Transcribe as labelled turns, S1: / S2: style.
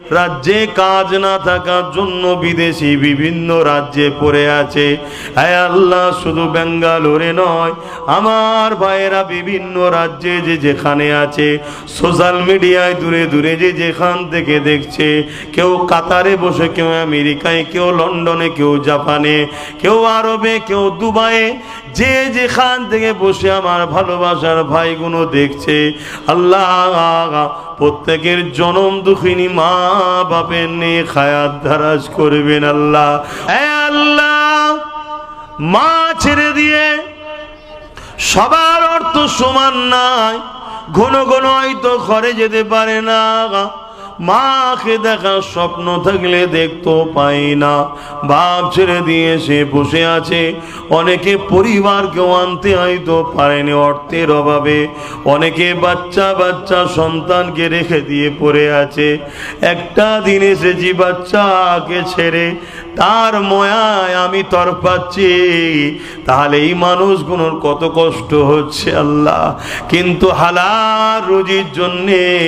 S1: রাজ্যে কাজ না থাকার জন্য বিদেশি বিভিন্ন রাজ্যে পড়ে আছে। হ্যাঁ আল্লাহ, শুধু বেঙ্গালোরে নয়, আমার ভাইয়েরা বিভিন্ন রাজ্যে যে যেখানে আছে, সোশ্যাল মিডিয়ায় দূরে দূরে যে যেখান থেকে দেখছে, কেউ কাতারে বসে, কেউ আমেরিকায়, কেউ লন্ডনে, কেউ জাপানে, কেউ আরবে, কেউ দুবাইয়ে, যে যেখান থেকে বসে আমার ভালোবাসার ভাইগুলো দেখছে, আল্লাহ প্রত্যেকের জনম দুঃখিনী মা বাপের নিয়ে খায়াত ধারাজ করবেন আল্লাহ। আল্লাহ, মা ছেড়ে দিয়ে সবার অর্থ সমান নাই, ঘন ঘন হয়তো ঘরে যেতে পারে না। মাকে দেখার স্বপ্ন থাকলে দেখতেও পাই না। বাপ ছেড়ে দিয়ে সে বসে আছে। অনেকে পরিবারকেও আনতে হয়তো পারেনি অর্থের অভাবে। অনেকে বাচ্চা বাচ্চা সন্তানকে রেখে দিয়ে পড়ে আছে। একটা দিন এসেছি বাচ্চাকে ছেড়ে। তার ময়ায় আমি তর পাচ্ছি তাহলে এই মানুষগুলোর কত কষ্ট হচ্ছে আল্লাহ। কিন্তু হালার রুজির জন্যে